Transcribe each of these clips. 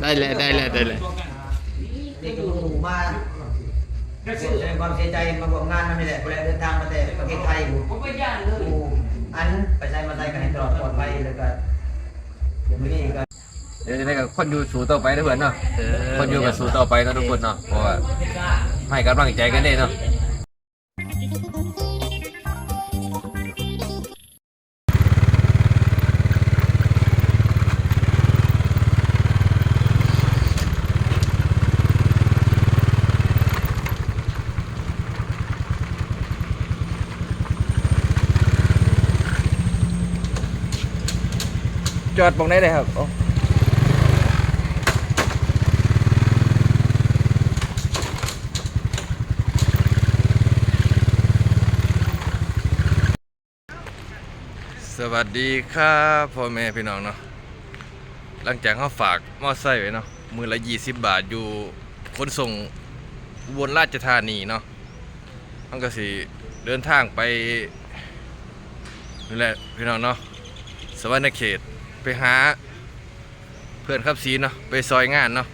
ได้เลยได้เลยได้เลยนี่คือหมู่มาแสดงความเสียใจมาร่วมงานนั่นนี่แหละเวลาเดินทางมาแต่ประเทศไทยอยู่อยู่อันไปใช้มาไทยกันให้ตลอดปลอดภัยแล้วก็เดี๋ยวมื้อนี้ก็เดี๋ยวจะได้กับคนอยู่สู่ต่อไปนะเพื่อนเนาะคนอยู่กับสู่ต่อไปนะทุกคนเนาะเพราะว่าให้กำลังใจกันได้เนาะ อดตรงไหนเลยครับสวัสดีครับพ่อแม่พี่น้องเนาะหลังจากเขาฝากมอไซค์ไว้เนาะมือละยี่สิบบาทอยู่ขนส่งอุบลราชธานีเนาะมันก็สิเดินทางไปนี่แหละพี่น้องเนาะสวรรณเขต ไปหา เพื่อนขับสีเนาะไปซอยงานเนาะ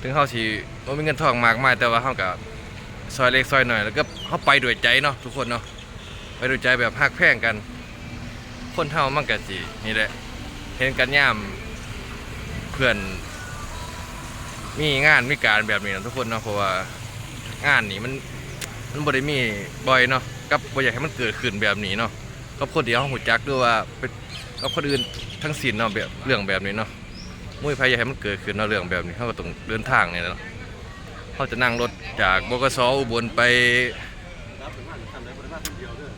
ถึงเขาสิบ่มีเงินทองมากมายแต่ว่าเขากับซอยเล็กซอยหน่อยแล้วก็เขาไปด้วยใจเนาะทุกคนเนาะไปด้วยใจแบบฮักแพงกัน คนเฮามันก็สินี่แหละเห็นกันย่ามเพื่อน มีงานมีการแบบนี้นะทุกคนเนาะเพราะว่างานนี่มันมันบ่ได้มีบ่อยเนาะกับบ่อยากให้มันเกิดขึ้นแบบนี้เนาะ กับคนเดียวเขาหูจักด้วยว่าเป็นกับคนอื่นทั้งสิ้นเนาะแบบเรื่องแบบนี้เนาะมุ้ยพายอยากให้มันเกิดขึ้นเนาะเรื่องแบบนี้เขาก็ต้องเดินทางเนี่ยเนาะเขาจะนั่งรถจากบกสอุบลไป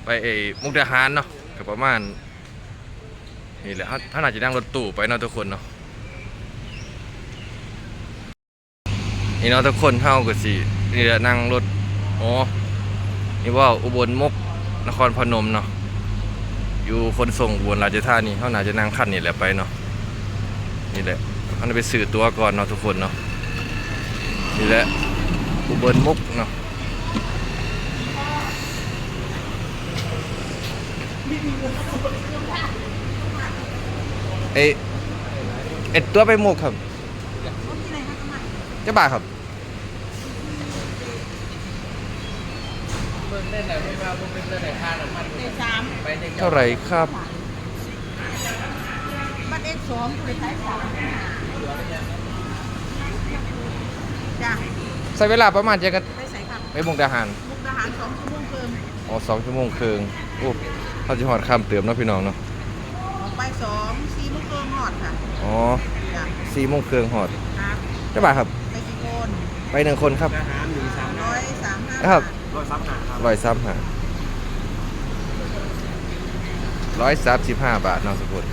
ไปเอมุกดาหารเนาะก็ประมาณนี่แหละเขาเขาน่าจะนั่งรถตู้ไปเนาะทุกคนเนาะนี่เนาะทุกคนเฮาก็สินี่แหละนั่งรถอ๋อนี่ว่าอุบลมุกนครพนมเนาะ อยู่คนส่งบวนราชธานีเขาน่าจะนั่งขั้นนี่แหละไปเนาะนี่แหละเขาไปสื่อตัวก่อนเนาะทุกคนเนาะนี่แหละอุบลมุกเนาะเอเอ็ดตัวไปมุกครับเจ้าบ่าครับ ในสามเท่าไหร่ครับบัตรเอ็กสองบริษัทสามจ้ะใช้เวลาประมาณจะกันไปใส่ครับไปมุกดาหารมุกดาหารสองชั่วโมงเกินอ๋อสองชั่วโมงครึ่งโอ้เขาจะหอดข้ามเติมเนาะพี่น้องเนาะออกไปสองสี่โมงเกินหอดค่ะอ๋อจ้ะสี่โมงครึ่งหอดครับเจ้าบ่าวครับ ไปกี่คนไปหนึ่งคนครับร้อยสามห้าครับ ร้อยสามห้าร้อยสามสิบห้าบาทนองสกุล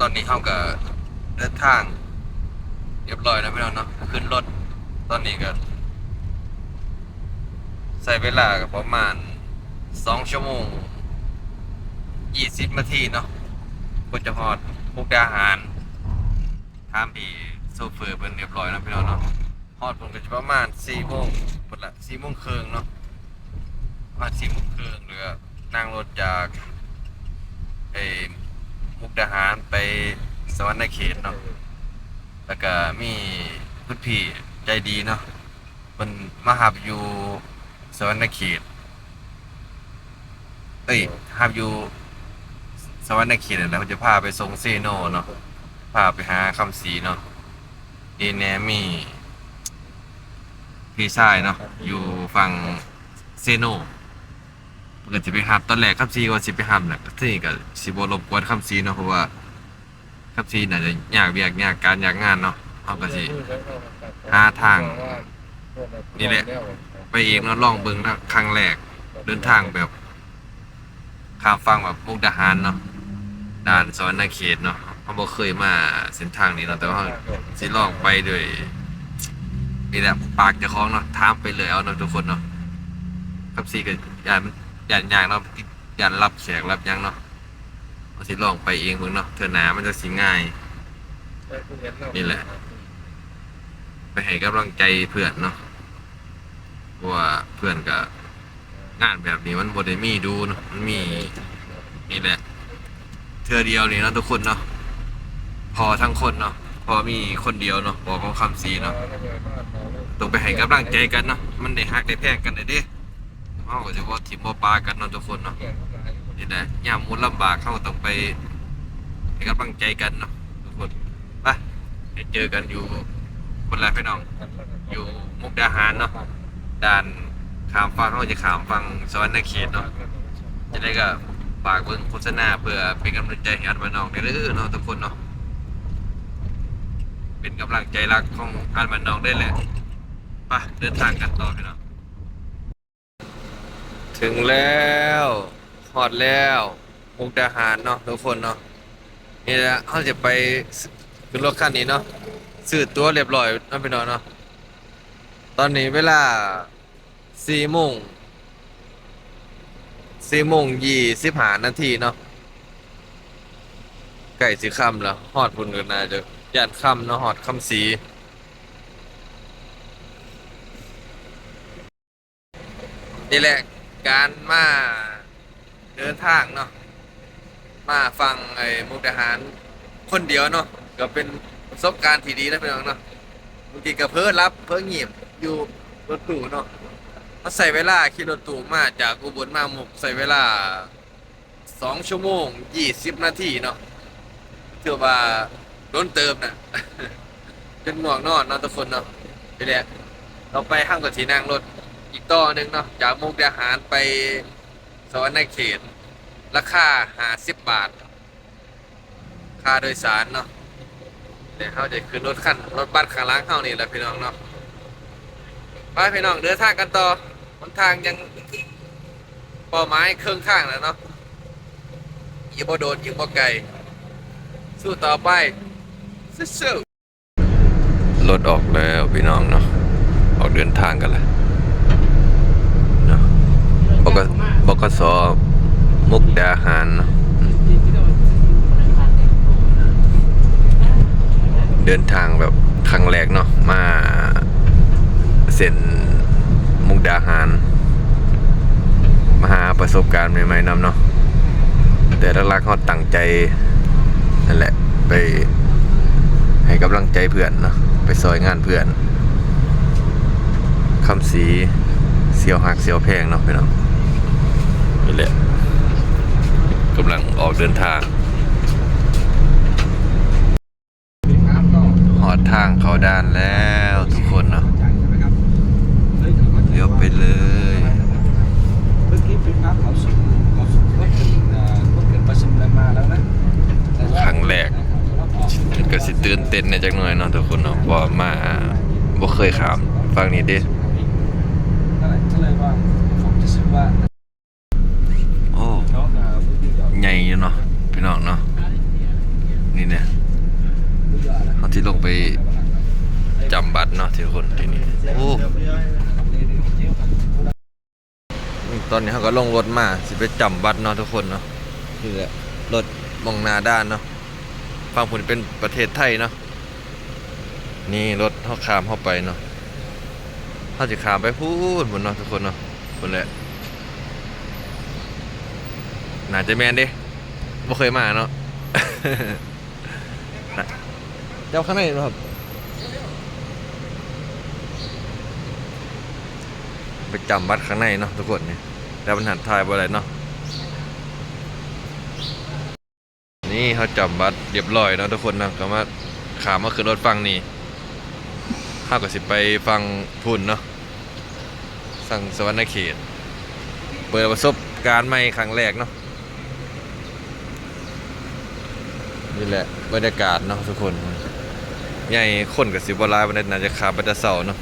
ตอนนี้เขาก็เดินทาง เรียบร้อยแล้วพี่น้องเนาะขึ้นรถ ตอนนี้ก็ใช้เวลาก็ประมาณสองชั่วโมงยี่สิบนาทีเนาะ ก็จะฮอดมุกดาหารถามพี่โซเฟอร์เพิ่นเรียบร้อยแล้วพี่น้องเนาะฮอดผมก็จะประมาณ4โมงพุ่นละ4โมงครึ่งเนาะประมาณ4โมงครึ่งหรือนั่งรถจากไอ้มุกดาหารไปสวรรณเขตเนาะแล้วก็มีคุณพี่ใจดีเนาะเพิ่นมาหับอยู่สวรรณเขตเอ้ยหับอยู่ สวรรค์เขตแล้วจะพาไปทรงเซโนเนาะพาไปหาคำสีเนาะดีแนมีพี่ชายเนาะอยู่ฝั่งเซโนเพื่อจะไปหับตอนแรกคำซีว่าสิไปหับแหละที่ก็สิบรบกวนคำซีเนาะเพราะว่าคำซีน่าจะยากเวียกยากการยากงานเนาะเอาก็สิหาทางนี่แหละไปเองเนาะลองเบิ่งนะครั้งแรกเดินทางแบบข้ามฟังแบบมุกดาหารเนาะ ด่านสวรรณเขตเนาะเขาบอกเคยมาเส้นทางนี้เนาะแต่ว่าสิลองไปด้วยนี่แหละปากจะคล้องเนาะถามไปเลยเอาเนาะทุกคนเนาะครับซีก็ยานมันยานยางเนาะยานรับแขกรับยังเนาะเอาสิลองไปเองเพิ่งเนาะเธอหนามันจะสิง่าย นี่แหละ ไปให้กำลังใจเพื่อนเนาะเพราะว่าเพื่อนก็งานแบบนี้มันบ่ได้มีดูเนาะมันมีนี่แหละ ทื่อเดียวนี่นะทุกคนเนาะพอทั้งคนเนาะพอมีคนเดียวเนาะพอของคำสีเนาะต้องไปให้กำลังใจกันเนาะมันได้ฮักได้แพงกันได้เด้เฮาก็จะบ่ทิมบ่ปากันเนาะทุกคนเนาะนี่แหละยามมุนลำบากเฮาต้องไปให้กำลังใจกันเนาะทุกคนไปเจอกันอยู่คนละพี่น้อง อยู่มุกดาหารเนาะด่านขามฟังเขาจะขามฟังสวรรค์เขตเนาะจะได้ก็ ฝากเบิ่งโฆษณาเพื่อเป็นกำลังใจให้อันมานองได้เด้อเนาะทุกคนเนาะเป็นกำลังใจรักของอันมานองได้แหละไปเดินทางกันต่อพี่น้องถึงแล้วฮอดแล้วมุกดาหารเนาะทุกคนเนาะนี่แหละเขาจะไปขึ้นรถคันนี้เนาะซื้อตั๋วเรียบร้อยนาะพี่น้องเนาะตอนนี้เวลาสี่โมง สี่โมงยี่สิบห้านาทีเนาะไก่สีค่ำแล้วฮอดบุญกันน่าจะย่านค่ำเนาะฮอดค่ำสีนี่แหละการมาเดินทางเนาะมาฟังไอ้มุกดาหารคนเดียวเนาะก็เป็นประสบการณ์ที่ดีนะพี่น้องเนาะบางทีก็เพิ่รับเพิ่งเงียบอยู่รถตู้เนาะ มาใส่เวลาขี่รถตู้มาจากอุบลมาหมกใส่เวลาสองชั่วโมงยี่สิบนาทีเนาะถือว่าโดนเติมนะจนง่วงนอนนาะทุกคนเนาะทีเนี้ยเราไปห้างกับทีนั่งรถอีกต่อหนึ่งเนาะจากมุกดาหารไปสวรรค์เขต ราคาห้าสิบบาท ค่าโดยสารเนาะเดี๋ยวเขาจะขึ้นรถขั้นรถบัสข้างล่างเขานี่แหละพี่น้องเนาะไปพี่น้องเดินทางกันต่อ นทางยังป้าหมายเครื่องข้างแล้วเนาะยิงบ่โดนยิงบ่ไกลสู้ต่อไปสู้รถออกแล้วพี่น้องเนาะออกเดินทางกันล้วเนาะบกบกสมุกดาหารเนาะเดินทางแบบครั้งแรกเนาะมาเส้น ดาหาร มาหาประสบการณ์ใหม่ๆนำเนาะแต่หลักๆเขาตั้งใจนั่นแหละไปให้กำลังใจเพื่อนเนาะไปซอยงานเพื่อนคำสีเสียวหักเสียวแพงเนาะพี่น้องนี่แหละกำลังออกเดินทางหอดทางเขาด้านแล้วทุกคนเนาะเลี้ยวไปเลยเมื่อกี้เป็นน้ำเขาสุกเขาสุกก็ถึงก็เกิดประสบการณ์มาแล้วนะครั้งแรกก็สิตื่นเต้นในจักหน่อยเนาะทุกคนเนาะเพราะมาบ่เคยขามฟังนี้ด้ก็เลยว่าผมจะซื้อว่าโอ้ยใหญ่อยู่เนาะพี่น้องเนาะนี่เนี่ยเขาที่ลงไปจำบัตรเนาะทุกคนที่นี่โอ้ ตอนนี้เขาก็ลงรถมาสิไปจำบัตรเนาะทุกคนเนาะคือรถมองนาด้านเนาะฝั่งผุนเป็นประเทศไทยเนาะนี่รถเขาขามเข้าไปเนาะเขาจะขามไปพูดบนเนาะทุกคนเนาะคนแหละน่าจะแมนเด้บ่เคยมาเนาะเจ้าข้างในนะครับไปจำบัตรข้างในเนาะทุกคนเนี่ย แต่ปัญหาทายบ่ได้เนาะนี่เขาจำบัตรเรียบร้อยเนาะทุกคนนะก็มาขามมาขึ้นรถฟังนี่ข้าก็สิไปฟังพุ่นเนาะสั่งสวรรณเขต เปิดประสบการณ์ใหม่ครั้งแรกเนาะนี่แหละบรรยากาศเนาะทุกคน ใหญ่คนกับสิบวลายวันนี้น่าจะขาบัตรเสาเนาะ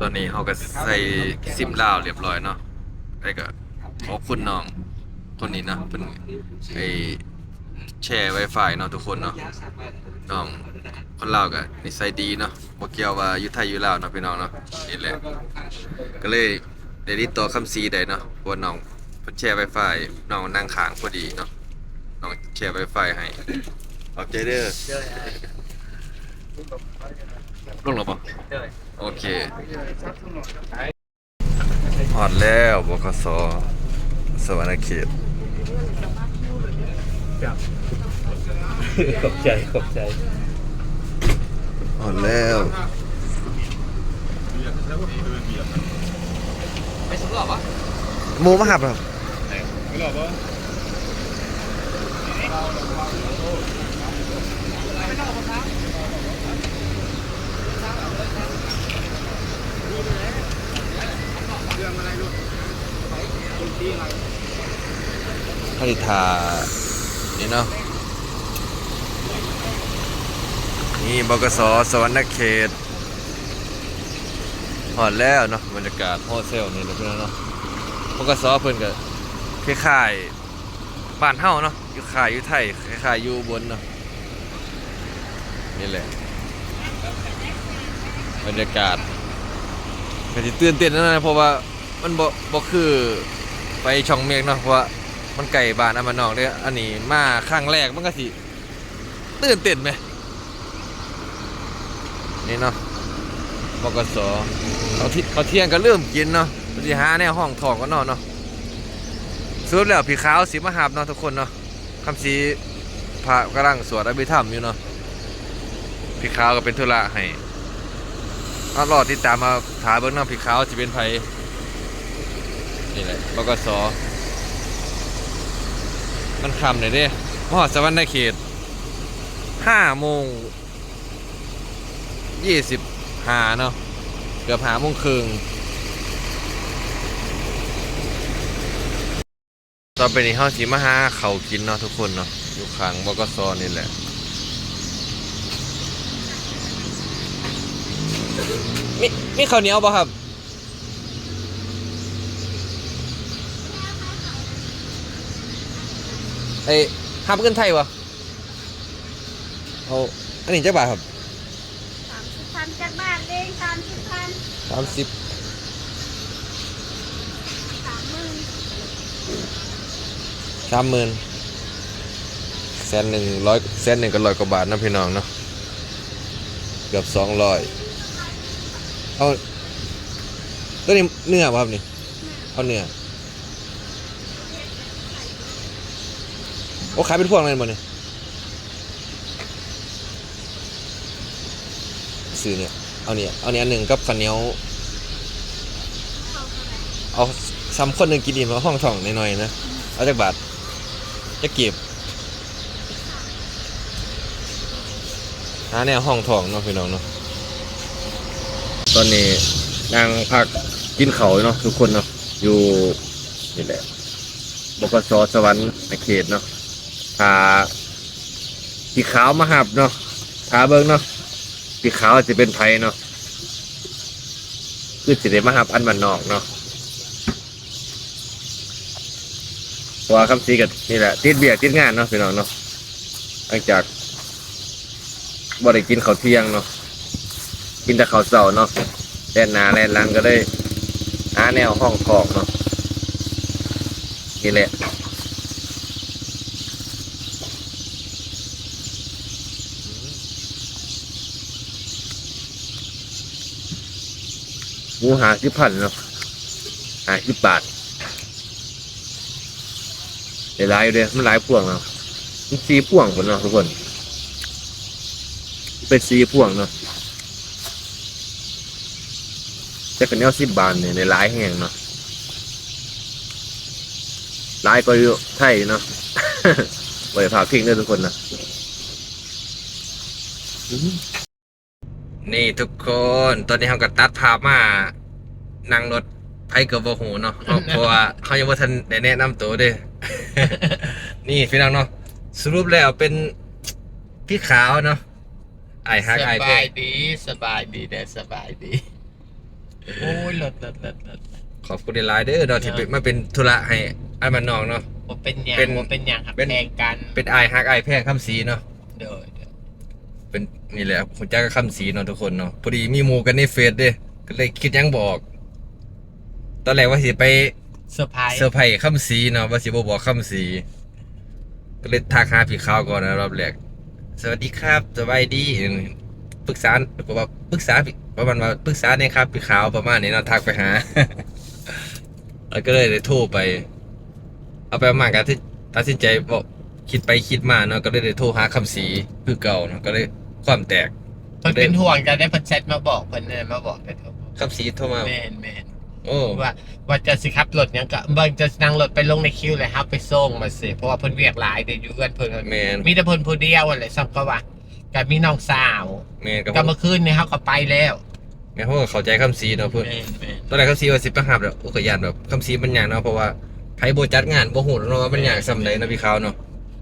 ตอนนี้เขาก็ใส่ซิมลาวเรียบร้อยเนาะแล้ก็ขอบคุณน้องคนนี้เนาะเป็นไอ้แชร์ Wi-Fi เนาะทุกคนเนาะน้องคนลาวก็นิสัยดีเนาะบ่เกี่ยวว่าอยู่ไทยอยู่ลาวเนาะพี่น้องเนาะนี่แหละก็เลยได้ติดต่อคำซีได้เนาะเพราะน้องเพิ่นแชร์ Wi-Fi น้องนั่งข้างพอดีเนาะน้องแชร์ Wi-Fi ให้ขอบใจเด้อ ลงหรอปะโอเคหอดแล้วบกสสวรรณเขตขอบใจขอบใจหอดแล้วไปสำรอบวะหมูมาหับเหรอ ผลิตานี่เนาะนี่บกสสวรรณเขตหอดแล้วเนาะบรรยากาศโฮเซลนี่นะพี่น้องเนาะบกสเพิ่อนก็คล้ายๆบ้านเฮาเนาะอยู่ขายอยู่ไทยคล้ายๆอยู่บนเนาะนี่แหละ บรรยากาศก็สิตื่นเต้นนะเพราะว่ามันบ่บ่คือไปช่องเมฆเนาะเพราะว่ามันไก่บานอันมันนอกเด้ออันนี้มาครั้งแรกมันก็สิตื่นเต้นไหมนี่เนาะบกสเขาเขาเที่ยงก็เริ่มกินเนาะปฏิหาแนวห้องทองก็นอนเนาะสรุปแล้วพี่ขาวสีมหาบเนาะทุกคนเนาะคำสีพระกำลังสวดอภิธรรมอยู่เนาะพี่ขาวก็เป็นธุระให้ เอารอติดตามมาถาเบิ่งนาะพี่ขาวจะเป็นไผนี่แหละบกสมันคำเลยเด้มหอดสวรรณเขตห้าโมงยี่สิบหาเนาะเกือบหาโมงครึ่งตอนเป็นนี้เฮาสิมาหาเขากินเนาะทุกคนเนาะอยู่ข้างบกสนี่แหละ มีมีข้าวเหนียวป่ะครับไอ้ห้าเงินไทยวะเอาอันนี้จักบาทครับสามสิบพันจากบ้านเองสามสิบพันสามสิบสามหมื่นสามหมื่นแสนหนึ่งร้อยแสนหนึ่งก็ร้อยกว่าบาทนะพี่น้องเนาะเกือบสองร้อย เอาตัวนี้เนื้อป่ะครับนี่เอาเนื้อโอ้ขายเป็นพวงอะไรหมดเนี่ยซื้อเนี่ยเอาเนี่ยเอาเนี่ยหนึ่งกับข้าวเหนียวเอาซ้ำคนหนึ่งกินอิ่มาห้องท่องหน่อยๆนะเอาจากบาทจะเก็บหาแนวห้องท่องเนาะพี่น้องเนาะ อนนี้นางพักกินเขาเนาะทุกคนเนาะอยู่นี่แหละบกสสวรรค์ในเขตเนาะพาพี่ขาวมาหับเนาะพาเบิ้งเนาะพี่ขาวจะเป็นไผเนาะคือสิได้มาหับอันมันนอกเนาะว่าคำซีกับนี่แหละติดเบียกติดงานเนาะพี่น้องเนาะหลังจากบ่ได้กินข้าวเที่ยงเนาะ กินแต่ข้าวเช้าเนาะแล่นหนาแล่นหลังก็ได้หาแนวห้องกอกเนาะนี่แหละหมูหาสิบพันเนาะหาสิบบาทได้หลายอยู่เด้มันหลายพวงเนาะมันสีพวงคนเนาะทุกคน เป็นสีพวงเนาะ แต่กันแนวสิบบาทเนี่ยในหลายแห่งเนาะหลายก็อยู่ไทยเนาะบริภาพพิงด้วยทุกคนนะนี่ทุกคนตอนนี้เขาก็ตัดภาพมานั่งรถไผกับบ่หูเนาะเพราะว่าเขายังบ่ทันได้แนะนำตัวเด้นี่พี่น้องเนาะสรุปแล้วเป็นพี่ขาวเนาะไอฮักไอสเพบายดีสบายดีเด้อสบายดี โอ้ยเลิศเลิศเลิศเลิศขอบคุณหลายๆเด้อเนาะที่เป็นมาเป็นธุระให้ไอ้มันน้องเนาะว่าเป็นหยังเป็นว่าเป็นหยังหักเป็น แพงกันเป็นไอฮักไอแพงคำสีเนาะ เด้อเด้อเป็นนี่แหละผมจ้าก็คำสีเนาะทุกคนเนาะพอดีมีหมู่กันในเฟซเด้ก็เลยคิดยังบอก ตอนแรกว่าสิไปเซอร์ไพรส์เซอร์ไพรส์คำสีเนาะว่าสิบ่บอกคำสี ก็เลยทักหาพี่ขาวก่อนนะรอบแรกสวัสดีครับสบายดีปรึกษาบอกว่าปรึกษา ประมาณว่าปรึกษาเนี่ยครับพี่ขาวประมาณนี้เนาะทักไปหาแล้วก็เลยได้โทรไป เอาไปเอามากันที่ตัดสินใจบอกคิดไปคิดมาเนาะก็เลยได้โทรหาคำสีคือเก่าเนาะก็เลยความแตกเพิ่นเป็นห่วงจะได้เพิ่นแชทมาบอกเพิ่นเนี่ยมาบอกเลยครับคำสีโทรมาแม่นแม่นโอ้ว่าว่าจะสิขับรถหยังก็เบิ่งจะนั่งรถไปลงในคิวเลยครับไปส่งมาสิเพราะว่าเพิ่นเวียกหลายเดี๋ยวอยู่กันเพิ่นแมนมีแต่เพิ่นผู้เดียวอะไรซ้ำก็ว่ากับมีน้องสาวแมนกับก็เมื่อคืนนี่เฮาก็ไปแล้ว แมนเพราะว่าเข้าใจคำสีเนาะเพื่อนแม่นแม่นตอนแรกคำสีว่าสิบประหับแบบโอ้ขยันแบบคำสีมันอย่างเนาะเพราะว่าไผโบจัดงานบ่หูเนาะว่ามันอย่างสำใดเนาะพี่ขาวเนาะ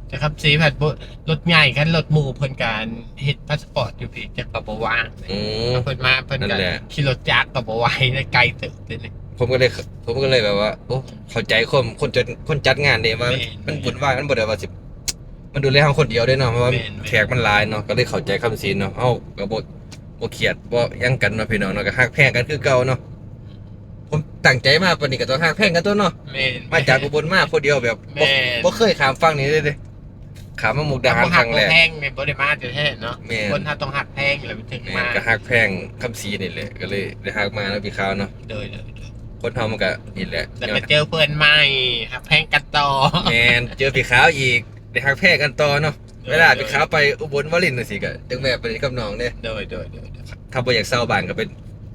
แต่ครับสีผัดบ่รถใหญ่คันรถหมู่เพิ่นการเฮ็ดพาสปอร์ตอยู่พี่จะก็บ่ว่างอืมเพิ่นมาเพิ่นนั่ก็นแหละขี่รถจักรก็บ่ไหวเลยไกลตึกเลยนี่ผมก็เลยผมก็เลยแบบว่าโอ้เข้าใจคนคนจัดคนจัดงานเด้ว่าแม่นมันบุญว่ายมันบ่ได้ว่าสิมันดูแลเฮาคนเดียวเด้เนาะเพราะว่าแม่นแม่นแขกมันหลายเนาะก็เลยเข้าใจคำสีเนาะเฮาก็บ่ บ่เครียดบ่หยังกันเนาะพี่น้องเนาะก็ฮักแพงกันคือเก่าเนาะผมตั้งใจมาปานนี้ก็ต้องฮักแพงกันตัวเนาะแม่น มาจากอุบลมาคนเดียวแบบบ่แม่น บ่เคยข้ามฝั่งนี้เลยเด้ขามมามุกดาหารครั้งแรก แพงในบ่ได้มาจะแท้เนาะแม่น คนถ้าต้องหักแพงแล้วถึงแม่มานก็ฮักแพงคำสีนี่แหละก็เลยได้ฮักมาแล้วพี่ขาวเนาะโดยโดยโดยคนเฮามันก็นี่แหละแล้วก็เจอเพื่อนใหม่หักแพงกันต่อ แมนเจอพี่ขาวอีกได้ฮักแพงกันต่อเนาะ เวลาพี่ขาวไปอุบลวรินทร์จังซี่ก็จังแม่ไปเล่นกับน้องเด้โดยโดยโดยโดย ถ้าบ่อยากเซาบ้านก็เป็น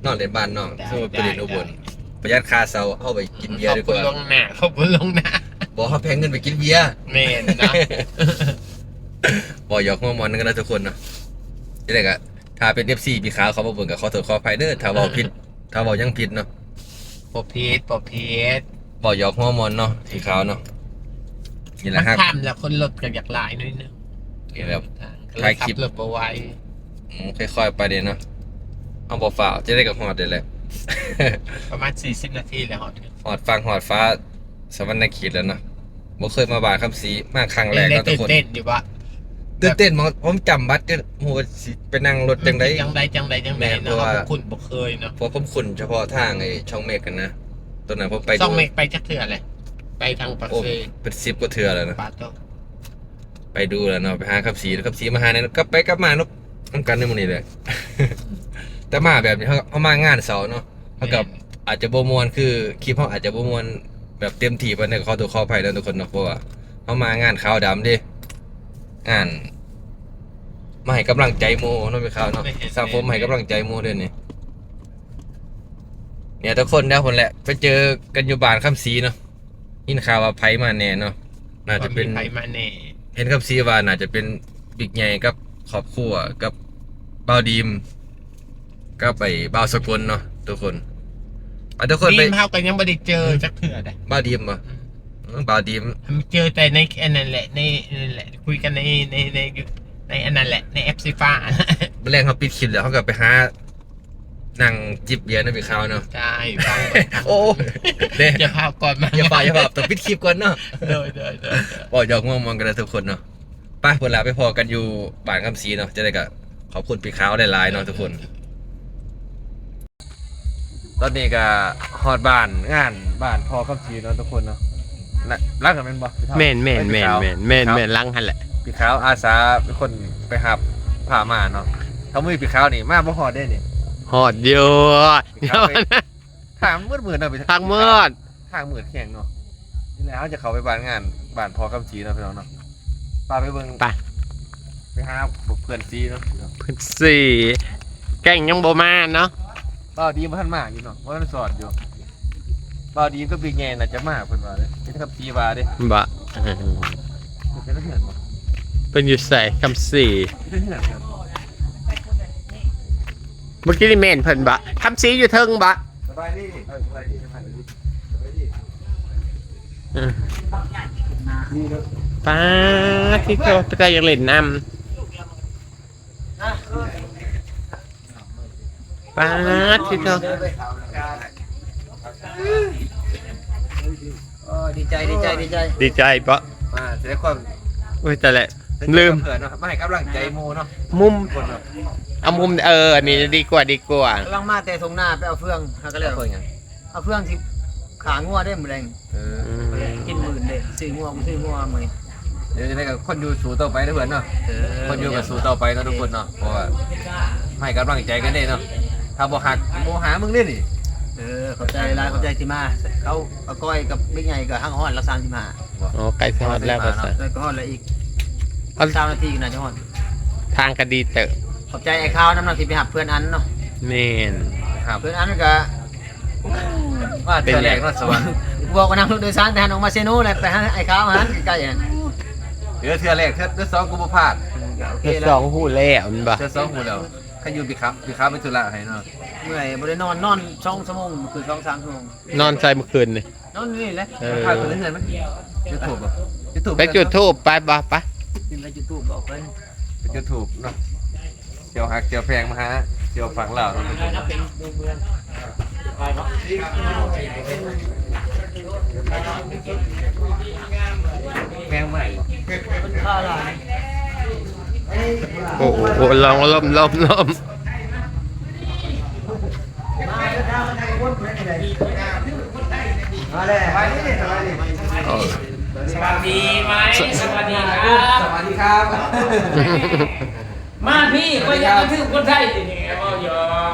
นอนเล่นบ้านน้องได้สมมุติไปเล่นได้ อุบลประหยัดค่าเซาเอาไปกินเบียร์ดีกว่าขอบคุณลวงหน้าขอบคุณลวงหน้าบ่เฮาแพงเงินไปกินเบียร์แม่นเนาะบ่หยอกหัวมอนกันนะทุกคนเนาะจังได๋ก็ถ้าเป็น FC พี่ขาวเขาบ่เบิ่งก็ขอโทษขออภัยเด้อถ้าเว้าผิด ถ้าเว้ายังผิดเนาะปอพีชปอพีชบ่หยอกหัวมอนเนาะพี่ขาวเนาะนี่แหมัละนฮักข้ามแล้วคนรถกันอยากหลายหนิดนึง นี่แหละก็เลถ่ายยคลิขัป บรถบ่ไหวอืมค่อยๆไปเด้เนาะเอาบ่ฝ่าวจะได้กับฮอดได้แหละ ประมาณ 40 นาทีแล้วฮอดถึงหอดฟังหอดฟ้าสวรรค์ขีดแล้วเนาะบ่เคยมาบานคำสีมาครั้งแรกเล่นเนาะทุตื่กนคนเต้นอยู่วะตื่นเต้นมากผมจำบัตรจนโหสิไปนั่งรถจังได จังใดจังใดจังใดแม่นเพเนาะราะว่าเพราะคุณบ่เคยเนาะเพราะผมคุ้นเฉพาะทางไอ้ช่องเมฆกันนะตอนนั้นผมไปต้ดูองเมกไปจักเทื่อเลยไปทางปากโอ้เซเป็น10กว่าเทื่อแล้วนะปาโต ไปดูแล้วเนาะไปหาคำสีแล้วคำสีมาหาเนี่ยกลับไปกลับมานกนำกันในหมื้นี้เลยแต่มาแบบนี้เขาเขามางานเสาร์เนาะเท่ากับอาจจะบ่ม่วนคือคลิปเขาอาจจะบ่ม่วนแบบเต็มที่ปานใดก็ขอตัวขออภัยเด้อทุกคนเนาะเพราะว่าเขามางานขาวดำเด้งานมาให้กำลังใจโมเนาะพี่ขาวเนาะสังคมให้กำลังใจโมเด้อนี่เนี่ยทุกคนแล้วคนแหละ ไปเจอกันอยู่บ้านคำสีเนาะยินข่าวว่าไผมาแน่เนาะน่าจะเป็นมีไปมาแน่ เห็นคำสีว่าน่าจะเป็นบิ๊กใหญ่กับครอบครัวกับบ่าวดีมก็ไปบ่าวสกลเนาะทุกคนอะทุกคนไปทีมเฮาก็ยังบ่ได้เจอจักเทื่อใดบ่าวดีมบ่เออบ่าวดีมเจอแต่ในอันนั้นแหละในนั่นแหละ คุยกันในในในในอันนั้นแหละในแอปซีฟ้าเมื่อแรกเขาปิดคลิปแล้วเขาก็ไปหา นั่งจิบเบียร์ในพี่ขาวเนาะใช่ฟังไปทางโอ้เด้จะพาก่อนมาอย่าป่าอย่าป่าต้องปิดคลิปก่อนเนาะเด้อเด้อเด้อเด้อบอกหยอกง่วงมองกันนะทุกคนเนาะไป้าเวลาไปพอกันอยู่บ้านคำสีเนาะจะได้กับขอบคุณพี่ขาวหลายๆเนาะทุกคน ตอนนี้ก็ฮอดบ้านงานบ้านพอคำสีเนาะทุกคนเนาะน่ะรักกันเป็นบ่พี่เฒ่าแม่นแม่นแม่นพี่ขาวแม่นแม่นแม่นลังหันแหละพี่ขาวอาสาเป็นคนไปหับผ่ามาเนาะเขามือพี่ขาวนี่มาบ่ฮอดได้นี่ หอดเดียวพี่ขาวไปทางมืดมืดๆเนาะพี่ทางมืดทางมืดแข็งเนาะนี่แหละเขาจะเข้าไปบ้านงานบ้านพอคำสีเนาะพี่น้องเนาะป้าไปเบิ่งไปไปหาเพื่อนซีเนาะเพื้นสี่แก่งยังบ่มาเนาะบ่าวดีมาท่านมาอยู่เนาะว่าท่านสอนอยู่บ่าวดีก็บิ๊กแงน่ะจะมาเพิ่นว่าเด้เป็นคำซีว่าเด้บ่เป็นเพื่อนบ่เป็นอยู่ใส่คำสี่เป็นเพื่อนกัน เมื่อกี้นี่แม่นเพิ่นบ่คำสีอยู่เทิงบ่สบายดีเออสบายดีสบายดีสบายดีอืมป้าที่โตไปได้ยังเล่นน้ำป้าที่โตเออดีใจดีใจดีใจดีใจปะมาจะได้ความโอ้ยแต่แหละลืมเพื่อนเนาะมาให้กำลังใจโมเนาะมุมคนเนาะ เอามุมเอออันนี้ดีกว่าดีกว่ากำลังมาแต่ทงหน้าไปเอาเฟืองหาก็เลยเพิ่นหยังเอาเฟืองที่ขางัวได้หมดแรงเออกินหมื่นเด้ซื้องัวกูซื้องัวมื้อนี้เดี๋ยวจะได้กับคนอยู่สู่ต่อไปนะเพื่อนเนาะคนอยู่กับสู่ต่อไปเนาะทุกคนเนาะเพราะว่าให้กำลังใจกันได้เนาะถ้าบ่หักบ่หามึงได้นี่เออขอบใจหลายขอบใจที่มาเขาเอาก้อยกับบิ๊กใหญ่กับห้างฮ้อนละ35อ๋อไกลสฮอดแล้วก็ใส่แล้วก็ฮ้อนแล้วอีกเอา3นาทีก็น่าจะฮ้อนทางก็ดีเตอะ ขอบใจไอ้ข้าวน้ำหนักที่ไปหับเพื่อนอันเนาะแม่นครับ เพื่อนอันก็ว่าเจอแรกเนาะสวรรค์บอกว่านั่งรถโดยสารแต่หันออกมาเซโน่เลยไปหาไอ้ข้าวหันใกล้ๆอะเดือเทือแรกเทือเทือสองกูบ่พลาดโอเคเทื่อแล้สอวงหูแล้วมันบ่เทือสองกูแล้วใครอยู่พี่ครับพี่ครับไปธุระให้เนาะเมื่อยบ่ได้นอนนอนช่องชั่วโมงคือช่องสามชั่วโมงนอนใส่เมื่อคืนนี่ นอนนี่แหละเออ พาไปเรื่อยๆมันยูทูบอะยูทูบไปจุดทูบไปบ่ไป กินไปยูทูบบอกไปยูทูบเนาะ เจียวหักเจียวแพงมาฮะเจียวฝังเหล่าเนาะแพงใหม่ข้าวหลายโอ้โหโอ้ลองลมลมลมมาเลยไปนี่ไปนี่โอ้สวัสดีไหมสวัสดีครับ สวัสดีครับ มาพี่ก็ยังกระทืบคนไทยสิเนี่ยพ่อหยอก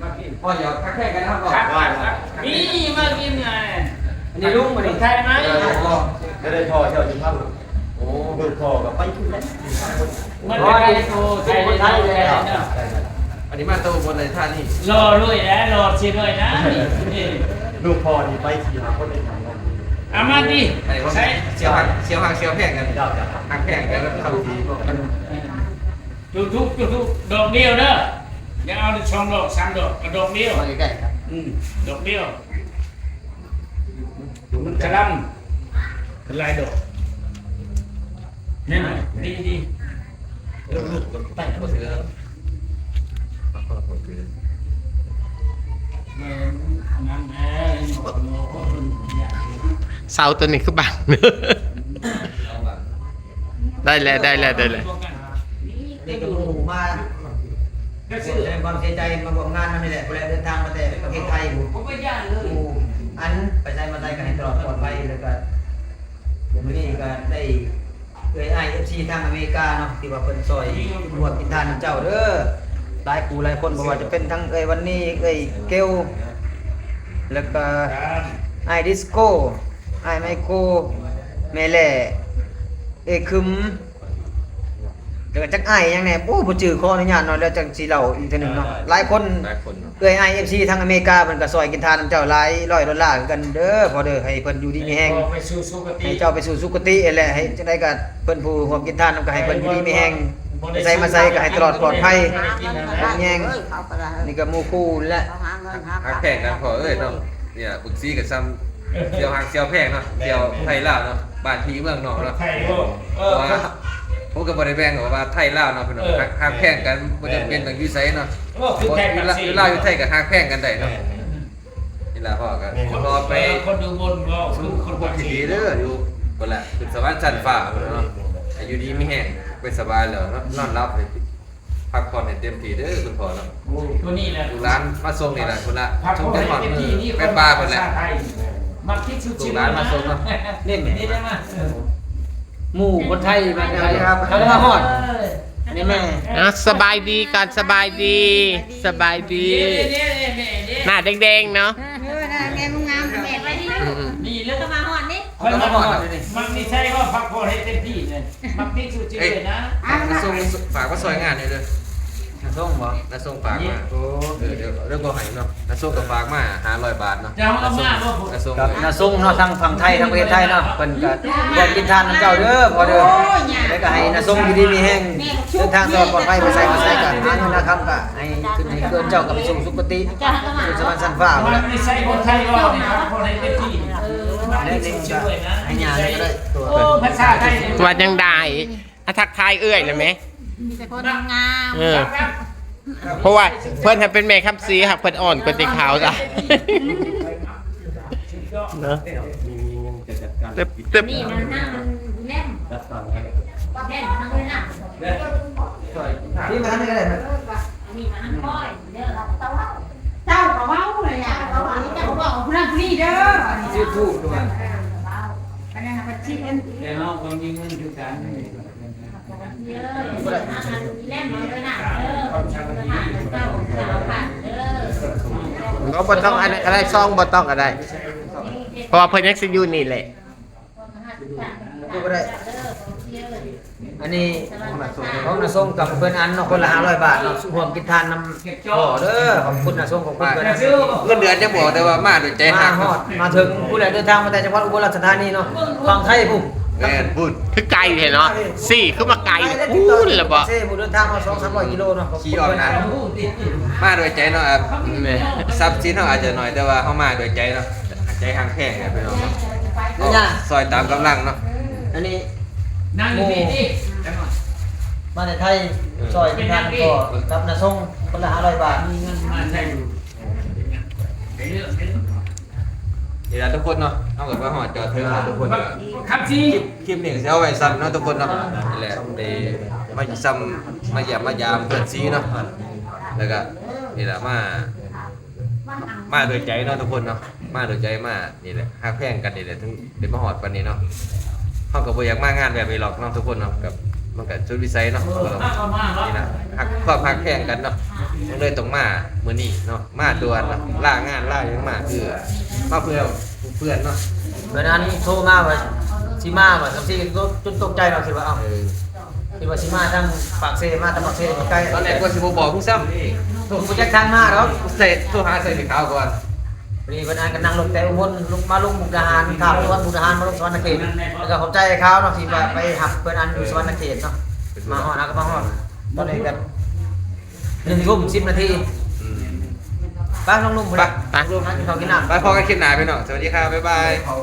มากินพ่ออย่าคักแค่กันนะครับครับครับนี่มากินไงอันนี้ลุงมาดิไทยไหมจะได้พอเจ้าจุภาพโอ้ดูพอกับไปขึ้นแล้วมันเป็นไทยโตไทยไทยเลยนะอันนี้มาโตบนเลยท่านี่รอด้วยนะรอชิด้วยนะนี่ดูพอนี่ไปขี่หาคนในทางนั้นเอามาดิอันนี้เขาใช้เชียวหักเชียวหักเชียวแพงกันเจ้าจะหักแพงกันแล้วเข้าที จุดทุกจุดทุกดอกเดียวเด้ออย่าเอาสองดอกสามดอกเอาดอกเดียวมาใกล้ๆครับอืมดอกเดียวมันกระลำเป็นลายดอกนี่นะดีดีลูกๆก็แต่งมาซื้อแล้วเออนั่นแหละเสาตัวนี้คือบัง ได้แล้วได้แล้วได้แล้วนี่ก็ห มาแสดงความเสียใจมาร่วมงานนั่นนี่แหละผู้ใดเดินทางมาแต่ประเทศไทยผมก็ย่านเลยกูอันไปใช้มาได้กันให้ตลอดปลอดภัยแล้วก็วันนี้ก็ได้เอ่ยไอเอฟซีทางอเมริกาเนาะที่ว่าเพิ่นซอยรวมกินทานเจ้าเด้อหลายผู้หลายคนบ่ว่าจะเป็นทั้งเอ่ยวันนี้เอ่ยเกลแล้วก็ไอดิสโก้ไอไมโครเมเล่เอคึม แล้วก็จักไอหยังแหน่โอ้บ่จื้อขออนุญาตเนาะแล้วจังสิเล่าอีกเทื่อหนึงเนาะหลายคนหลายคนเนาะเอ้ย IFC ทางอเมริกาเพิ่นก็ซอยกินทานน้ำเจ้าหลายร้อยดอลลาร์คือกันเด้อพอเด้อให้เพิ่นอยู่ดีมีแฮง ไปสู่สุคติให้เจ้าไปสู่สุคตินั่นแหละให้จังได๋ก็เพิ่นผู้ร่วมกินทานนำก็ให้เพิ่นอยู่ดีมีแฮงไปใส่มาใส่ก็ให้ตลอดปลอดภัย แยงนี่ก็หมู่คู่และหักแพงกันพอเอ้ยเนาะเนี่ยบึกซี่กับซ้ำเชียวหักเชียวแพงเนาะเชียวไทยลาวเนาะบ้านพี่เมืองนอกเนาะไทยก็เอเพอราะว่า ผมกับบริแบงบอกว่าไทยลาวเนาะพี่น้องหักหักแพงกันบ่จำเป็นต้องอยู่ไสเนาะก็คือแทนอกัยู่นลาวสิอยู่ลาวอยู่ไทยก็หักแพงกันได้เนาะนี่ล่ะพ่อกันพอไปคนดูบนก็คุคือณคนพวปากกที่สีดีเด้ออยู่บ่ละขึ้นสวรรค์ชั้นฟ้าพุ่นเนาะอายุดีมีแฮงไปสบายแล้วเนาะนอนหลับให้พักผ่อนให้เต็มที่เด้อคุณพ่อเนาะตัวนี้แหละลูกหลานมาส่งนี่ล่ะคุณละพักชมผ่อนจังหวัดเต็มที่นี่ไปป่าพุ่นแหละ มักที่สุดลูกหลานมาส่งเนาะนี่แหม่นี่ได้มา หมู่คนไทยมาสวัสดีครับเขามาฮอดอันนี้แม่อะสบายดีก่อนสบายดี สบายดี หน้าแดงๆเนาะเออนะแม่มึงงามแม่ไปนี่นะอืมนี่แล้แล้ววก็มาหอดนี่คนมาก่อนมันไม่ใช่ว่าพักผ่อนให้เต็มที่เลยมักที่สุดจริงเลยนะนาส่งฝากว่าซอยงานนี่เด้อ ส่งบ่นาส่งฝากมาโอ้เออเดี๋ยวเรื่องบ่ให้เนาะนาส่งก็ฝากมา500บาทเนาะจะเอาเอามาบ่ผมนาส่งครับน่าส่งเนาะทางฝั่งไทยทางประเทศไทยเนาะเพิ่นก็ร่วมกินทานน้ำเจ้าเด้อพอเด้อแล้วก็ให้น่าส่งอยู่ดีมีแฮงเดินทางตลอดปลอดภัยไปใส่มาใส่ก็หาเงินนะครับก็ให้ขึ้นให้เกินเจ้าก็ไปสู่สุคติเจ้าก็มาสู่สวรรค์ชั้นฟ้ามัพุ่นนแหละไม่ใช่คนไทยว่าเนี่ยพักผ่อนให้เต็มที่มักแล้วที่นี่สุดจริก็งเลยนะให้ยาเลยก็ได้ตัวโอ้ภาษาไทยว่ายังได้ถ้าทักทายเอื้อยเลยไหมมีแต่คนงาม เออ เพราะว่าเพื่อนทำเป็นแม่คับซีค่ะเพื่อนอ่อนกว่าตีขาวจ้ะเนอะมีมีเงินจะจัดการตึ๊บตึ๊บนี่มันนั่งมันแน่นรัดฟังแน่นทั้งเลยนะนี่มาทางนี้ก็ได้นะนี่มันค่อยเด้อเราเต้าเต้าเว้าเลยอะเต้าอันนี้เจ้าบอกผู้นั้นผู้นี้เด้อชื่อทูบด้วยอันนั้นเป็นที่เป็นแต่เฮาก็มีเงินอยู่กัน เยอะอาหารแล่นมาเลยนะเอออาหารเจ้าสาวผัดเออก็บ่ต้องอะไรอะไรซองบ่ต้องอะไรเพราะว่าเพิ่นยังสิอยู่นี่แหละดูก็ได้อันนี้ของนาส่งกับเพื่อนอันเนาะคนละห้าร้อยบาทเนาะห่วมกินทานนำพ่อเด้อขอบคุณนาส่งของคุณเพื่อนเงินเดือนจะบอกแต่ว่ามาด้วยใจมาหักฮอดมาถึงผู้ใดเดินทางมาแต่จังหวัดอุบลราชธานีเนาะฟังไทยผู้ แม่นพูดคือไกลเห็นเนาะสี่คือมาไกลพูดละบ่เซ่ผู้เดินทางมา2 300กิโลเนาะขบคุณขี่ออกนะมาด้วยใจเนาะครับทรัพย์สินเฮาอาจจะน้อยแต่ว่าเฮามาด้วยใจเนาะใจหักแพงเนี่ยพี่น้องเนาะนี่นะซอยตามกำลังเนาะอันนี้นั่งอยู่นี่ดิจังหวะมาแต่ไทยซอยกินทานก็กับนาส่งคนละห้าร้อยบาทมีเงินมาใช้อยู่ไป เรื่องไปเรื่องนี่แหละทุกคนเนาะเฮาก็มาฮอดจอดเทิงเนาะทุกคนก็ขับที่คลิปนี้ก็สิเอาไว้ซ้ำเนาะทุกคนเนาะนี่แหละได้มาซ้ำมาเยี่ยมมายามเพื่อนซีเนาะแล้วก็นี่แหละมา มาโดวยใจเนาะทุกคนเนาะมาโดวยใจมานี่แหละฮักแพงกันนี่แหละถึงเดี๋ยวมาหอดปันนี้เนาะเขาก็บ่อยากมางานแบบนี้หรอกเนาะทุกคนเนาะกับ มันก็ชุดวิสัยเนาะพวกเรานี่นะฮักความฮักแพงกันเนาะมันเลยต้องมามื้อนี้เนาะมาด่วนเนาะล่างานล่าหยังมาคือมาเพื่อเพื่อนเนาะเพื่อนอันโทรมาว่าสิมาว่าสักทีจนตกใจเนาะคิดว่าเอ้าเออคิดว่าสิมาทางปากเซ่มาทางปากเซ่ใกล้ตอนแรกก็สิบ่บอกมึงซ้ำถูกโปรเจกต์ทางมาแล้วเสร็จโทรหาใส่สีขาวก่อน วันนี้เพื่อนอันก็นั่งรถแต่อุบลลงมาลงมุกดาหารถามว่ามุกดาหารมาลงสวรรณเขตแล้วก็ขอบใจเขาเนาะที่ว่าไปหับเพื่อนอันอยู่สวรรณเขตเนาะมาฮอดแล้วก็มาฮอดตอนนี้กันหนึ่งทุ่มสิบนาทีอืมไปน้องนุ่มไปไปไปรวมนั้นเขากินน้ำ ไปพอกันคลิปหน้าพี่น้องสวัสดีครับบ๊ายบายเขา